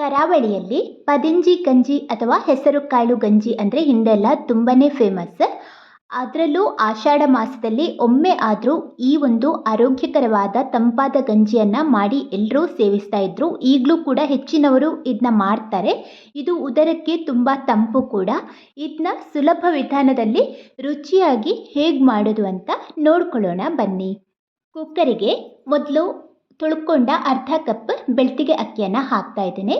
ಕರಾವಳಿಯಲ್ಲಿ ಪದಿಂಜಿ ಗಂಜಿ ಅಥವಾ ಹೆಸರು ಕಾಳು ಗಂಜಿ ಅಂದರೆ ಹಿಂದೆಲ್ಲ ತುಂಬಾ ಫೇಮಸ್ ಅದರಲ್ಲೂ ಆಷಾಢ ಮಾಸದಲ್ಲಿ ಒಮ್ಮೆ ಆದರೂ ಈ ಒಂದು ಆರೋಗ್ಯಕರವಾದ ತಂಪಾದ ಗಂಜಿಯನ್ನು ಮಾಡಿ ಎಲ್ಲರೂ ಸೇವಿಸ್ತಾ ಇದ್ದರು ಈಗಲೂ ಕೂಡ ಹೆಚ್ಚಿನವರು ಇದನ್ನ ಮಾಡ್ತಾರೆ. ಇದು ಉದರಕ್ಕೆ ತುಂಬ ತಂಪು ಕೂಡ. ಇದನ್ನ ಸುಲಭ ವಿಧಾನದಲ್ಲಿ ರುಚಿಯಾಗಿ ಹೇಗೆ ಮಾಡೋದು ಅಂತ ನೋಡ್ಕೊಳ್ಳೋಣ ಬನ್ನಿ. ಕುಕ್ಕರಿಗೆ ಮೊದಲು ತೊಳ್ಕೊಂಡ ಅರ್ಧ ಕಪ್ ಬೆಳ್ತಿಗೆ ಅಕ್ಕಿಯನ್ನು ಹಾಕ್ತಾ ಇದ್ದೇನೆ.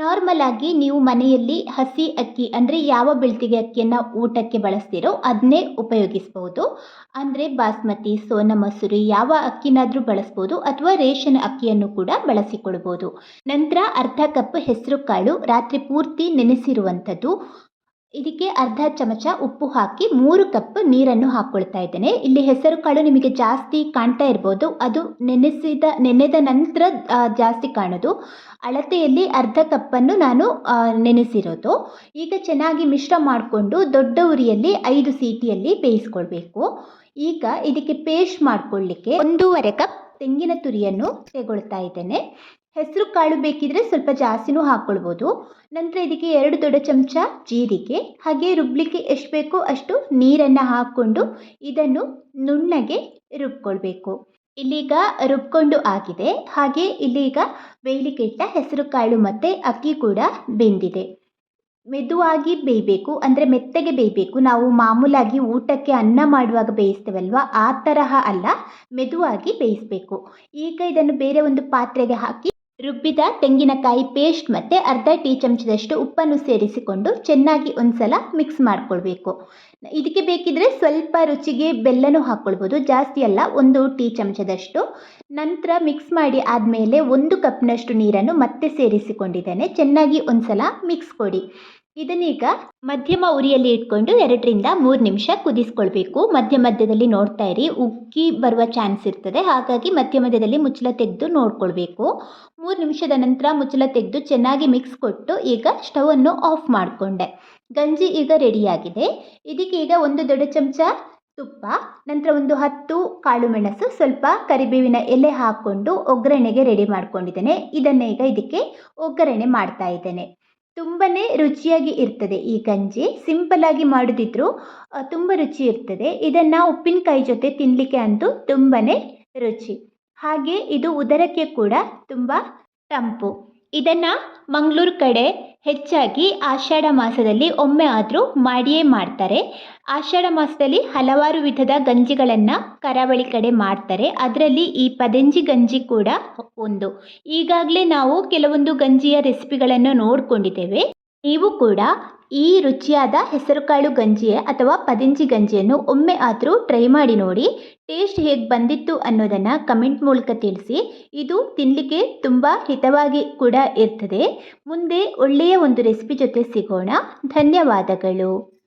ನಾರ್ಮಲ್ ಆಗಿ ನೀವು ಮನೆಯಲ್ಲಿ ಹಸಿ ಅಕ್ಕಿ ಅಂದರೆ ಯಾವ ಬೆಳ್ತಿಗೆ ಅಕ್ಕಿಯನ್ನು ಊಟಕ್ಕೆ ಬಳಸ್ತೀರೋ ಅದನ್ನೇ ಉಪಯೋಗಿಸ್ಬೋದು. ಅಂದರೆ ಬಾಸ್ಮತಿ, ಸೋನ ಮಸೂರಿ ಯಾವ ಅಕ್ಕಿನಾದರೂ ಬಳಸ್ಬೋದು ಅಥವಾ ರೇಷನ್ ಅಕ್ಕಿಯನ್ನು ಕೂಡ ಬಳಸಿಕೊಳ್ಬೋದು. ನಂತರ ಅರ್ಧ ಕಪ್ ಹೆಸರು ಕಾಳು ರಾತ್ರಿ ಪೂರ್ತಿ ನೆನೆಸಿರುವಂಥದ್ದು. ಇದಕ್ಕೆ ಅರ್ಧ ಚಮಚ ಉಪ್ಪು ಹಾಕಿ ಮೂರು ಕಪ್ ನೀರನ್ನು ಹಾಕ್ಕೊಳ್ತಾ ಇದ್ದೇನೆ. ಇಲ್ಲಿ ಹೆಸರು ಕಾಳು ನಿಮಗೆ ಜಾಸ್ತಿ ಕಾಣ್ತಾ ಇರ್ಬೋದು. ಅದು ನೆನೆಸಿದ, ನೆನೆದ ನಂತರ ಜಾಸ್ತಿ ಕಾಣೋದು. ಅಳತೆಯಲ್ಲಿ ಅರ್ಧ ಕಪ್ಪನ್ನು ನಾನು ನೆನೆಸಿರೋದು. ಈಗ ಚೆನ್ನಾಗಿ ಮಿಶ್ರ ಮಾಡಿಕೊಂಡು ದೊಡ್ಡ ಉರಿಯಲ್ಲಿ ಐದು ಸೀಟಿಯಲ್ಲಿ ಬೇಯಿಸ್ಕೊಳ್ಬೇಕು. ಈಗ ಇದಕ್ಕೆ ಪೇಸ್ಟ್ ಮಾಡಿಕೊಳ್ಳಿಕ್ಕೆ ಒಂದೂವರೆ ಕಪ್ ತೆಂಗಿನ ತುರಿಯನ್ನು ತೆಗೊಳ್ತಾ ಇದ್ದೇನೆ. ಹೆಸರು ಕಾಳು ಬೇಕಿದ್ರೆ ಸ್ವಲ್ಪ ಜಾಸ್ತಿನೂ ಹಾಕ್ಕೊಳ್ಬೋದು ನಂತರ ಇದಕ್ಕೆ ಎರಡು ದೊಡ್ಡ ಚಮಚ ಜೀರಿಗೆ, ಹಾಗೆ ರುಬ್ಲಿಕ್ಕೆ ಎಷ್ಟು ಬೇಕೋ ಅಷ್ಟು ನೀರನ್ನು ಹಾಕ್ಕೊಂಡು ಇದನ್ನು ನುಣ್ಣಗೆ ರುಬ್ಕೊಳ್ಬೇಕು. ಇಲ್ಲೀಗ ರುಬ್ಕೊಂಡು ಆಗಿದೆ. ಹಾಗೆ ಇಲ್ಲೀಗ ಬೇಯಲಿಕ್ಕೆ ಇಟ್ಟ ಹೆಸರು ಕಾಳು ಮತ್ತು ಅಕ್ಕಿ ಕೂಡ ಬೆಂದಿದೆ. ಮೆದುವಾಗಿ ಬೇಯಬೇಕು, ಅಂದರೆ ಮೆತ್ತಗೆ ಬೇಯಬೇಕು. ನಾವು ಮಾಮೂಲಾಗಿ ಊಟಕ್ಕೆ ಅನ್ನ ಮಾಡುವಾಗ ಬೇಯಿಸ್ತೇವಲ್ವ? ಆ ತರಹ ಅಲ್ಲ, ಮೆದುವಾಗಿ ಬೇಯಿಸಬೇಕು. ಈಗ ಇದನ್ನು ಬೇರೆ ಒಂದು ಪಾತ್ರೆಗೆ ಹಾಕಿ ರುಬ್ಬಿದ ತೆಂಗಿನಕಾಯಿ ಪೇಸ್ಟ್ ಮತ್ತು ಅರ್ಧ ಟೀ ಚಮಚದಷ್ಟು ಉಪ್ಪನ್ನು ಸೇರಿಸಿಕೊಂಡು ಚೆನ್ನಾಗಿ ಒಂದ್ಸಲ ಮಿಕ್ಸ್ ಮಾಡಿಕೊಳ್ಬೇಕು. ಇದಕ್ಕೆ ಬೇಕಿದ್ರೆ ಸ್ವಲ್ಪ ರುಚಿಗೆ ಬೆಲ್ಲನೂ ಹಾಕ್ಕೊಳ್ಬೋದು ಜಾಸ್ತಿ ಅಲ್ಲ ಒಂದು ಟೀ ಚಮಚದಷ್ಟು. ನಂತರ ಮಿಕ್ಸ್ ಮಾಡಿ ಆದಮೇಲೆ ಒಂದು ಕಪ್ನಷ್ಟು ನೀರನ್ನು ಮತ್ತೆ ಸೇರಿಸಿಕೊಂಡಿದ್ದೇನೆ, ಚೆನ್ನಾಗಿ ಒಂದ್ಸಲ ಮಿಕ್ಸ್ ಕೊಡಿ. ಇದನ್ನೀಗ ಮಧ್ಯಮ ಉರಿಯಲ್ಲಿ ಇಟ್ಕೊಂಡು ಎರಡರಿಂದ ಮೂರು ನಿಮಿಷ ಕುದಿಸ್ಕೊಳ್ಬೇಕು. ಮಧ್ಯ ಮಧ್ಯದಲ್ಲಿ ನೋಡ್ತಾ ಇರಿ. ಉಕ್ಕಿ ಬರುವ ಚಾನ್ಸ್ ಇರ್ತದೆ. ಹಾಗಾಗಿ ಮಧ್ಯ ಮಧ್ಯದಲ್ಲಿ ಮುಚ್ಚಳ ತೆಗೆದು ನೋಡ್ಕೊಳ್ಬೇಕು. ಮೂರು ನಿಮಿಷದ ನಂತರ ಮುಚ್ಚಳ ತೆಗೆದು ಚೆನ್ನಾಗಿ ಮಿಕ್ಸ್ ಕೊಟ್ಟು ಈಗ ಸ್ಟವನ್ನು ಆಫ್ ಮಾಡಿಕೊಂಡೆ. ಗಂಜಿ ಈಗ ರೆಡಿಯಾಗಿದೆ ಇದಕ್ಕೆ ಈಗ ಒಂದು ದೊಡ್ಡ ಚಮಚ ತುಪ್ಪ, ನಂತರ ಒಂದು ಹತ್ತು ಕಾಳು ಮೆಣಸು, ಸ್ವಲ್ಪ ಕರಿಬೇವಿನ ಎಲೆ ಹಾಕ್ಕೊಂಡು ಒಗ್ಗರಣೆಗೆ ರೆಡಿ ಮಾಡ್ಕೊಂಡಿದ್ದೇನೆ. ಇದನ್ನು ಈಗ ಇದಕ್ಕೆ ಒಗ್ಗರಣೆ ಮಾಡ್ತಾ ಇದ್ದೇನೆ. ತುಂಬನೇ ರುಚಿಯಾಗಿ ಇರ್ತದೆ ಈ ಗಂಜಿ. ಸಿಂಪಲ್ ಆಗಿ ಮಾಡೋದಿದ್ರು ತುಂಬ ರುಚಿ ಇರ್ತದೆ. ಇದನ್ನು ಉಪ್ಪಿನಕಾಯಿ ಜೊತೆ ತಿನ್ನಲಿಕ್ಕೆ ಅಂತೂ ತುಂಬನೇ ರುಚಿ. ಹಾಗೆ ಇದು ಉದರಕ್ಕೆ ಕೂಡ ತುಂಬ ತಂಪು. ಇದನ್ನು ಮಂಗಳೂರು ಕಡೆ ಹೆಚ್ಚಾಗಿ ಆಷಾಢ ಮಾಸದಲ್ಲಿ ಒಮ್ಮೆ ಆದರೂ ಮಾಡಿಯೇ ಮಾಡ್ತಾರೆ. ಆಷಾಢ ಮಾಸದಲ್ಲಿ ಹಲವಾರು ವಿಧದ ಗಂಜಿಗಳನ್ನು ಕರಾವಳಿ ಕಡೆ ಮಾಡ್ತಾರೆ. ಅದರಲ್ಲಿ ಈ ಪದಂಜಿ ಗಂಜಿ ಕೂಡ ಒಂದು. ಈಗಾಗಲೇ ನಾವು ಕೆಲವೊಂದು ಗಂಜಿಯ ರೆಸಿಪಿಗಳನ್ನು ನೋಡಿಕೊಂಡಿದ್ದೇವೆ. ನೀವು ಕೂಡ ಈ ರುಚಿಯಾದ ಹೆಸರುಕಾಳು ಗಂಜಿ ಅಥವಾ ಪದಿಂಜಿ ಗಂಜಿಯನ್ನು ಒಮ್ಮೆ ಆದರೂ ಟ್ರೈ ಮಾಡಿ ನೋಡಿ. ಟೇಸ್ಟ್ ಹೇಗೆ ಬಂದಿತ್ತು ಅನ್ನೋದನ್ನು ಕಮೆಂಟ್ ಮೂಲಕ ತಿಳಿಸಿ. ಇದು ತಿನ್ನಲಿಕ್ಕೆ ತುಂಬ ಹಿತವಾಗಿ ಕೂಡ ಇರ್ತದೆ. ಮುಂದೆ ಒಳ್ಳೆಯ ಒಂದು ರೆಸಿಪಿ ಜೊತೆ ಸಿಗೋಣ. ಧನ್ಯವಾದಗಳು.